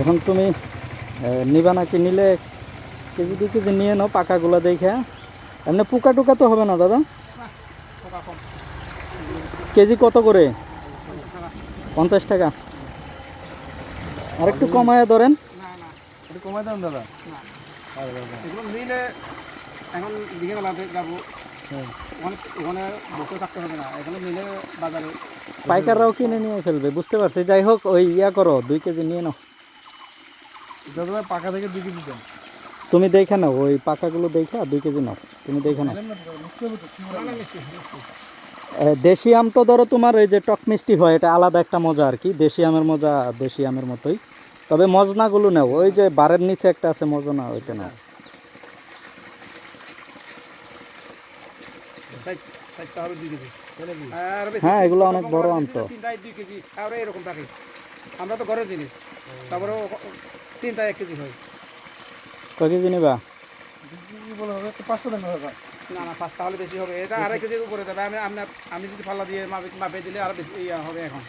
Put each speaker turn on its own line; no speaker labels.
এখন তুমি নিবা নাকি নিলে কেজি দু কেজি নিয়ে নাও পাকাগুলো দেখে। এমনি পোকা টুকা তো হবে না দাদা? কেজি কত করে? পঞ্চাশ টাকা। আর একটু কমায় ধরেন।
না না
একটু কমাই দাম দাদা।
নিলে এখন যাব।
হ্যাঁ।
ওখানে ওখানে বসে থাকতে হবে না। এখানে নিলে বাজারে
পাইকাররাও কিনে নিয়ে ফেলবে বুঝতে পারছি। যাই হোক ওই ইয়া করো দুই কেজি নিয়ে নাও।
দাদা পাকা থেকে দুই কেজি দেন।
তুমি দেখে নাও ওই পাকাগুলো দেখে দুই কেজি নাও। তুমি দেখে নাও। দেশি আম তো ধরো তোমার এই যে টক মিষ্টি হয় এটা আলাদা একটা মজা আর কি। দেশি আমের মজা দেশি আমের মতোই। তবে মজনাগুলো নাও ওই যে বারের নিচে একটা আছে মজনা ওইটা নাও। হ্যাঁ, এগুলো অনেক বড় আম তো।
এরকম থাকে। আমরা তো ঘরের জিনিস। তারপরে তিনটা তিনটায় এক কেজি হয়।
কয় কেজি নিবা?
হবে, পাঁচশো না
না পাঁচটা পাঁচ তাহলে বেশি হবে। এটা আড়াই কেজির উপরে যাবে। আমি আপনার আমি যদি ফাল্লা দিয়ে মাপে মাপে দিলে আরও বেশি ইয়া হবে এখন।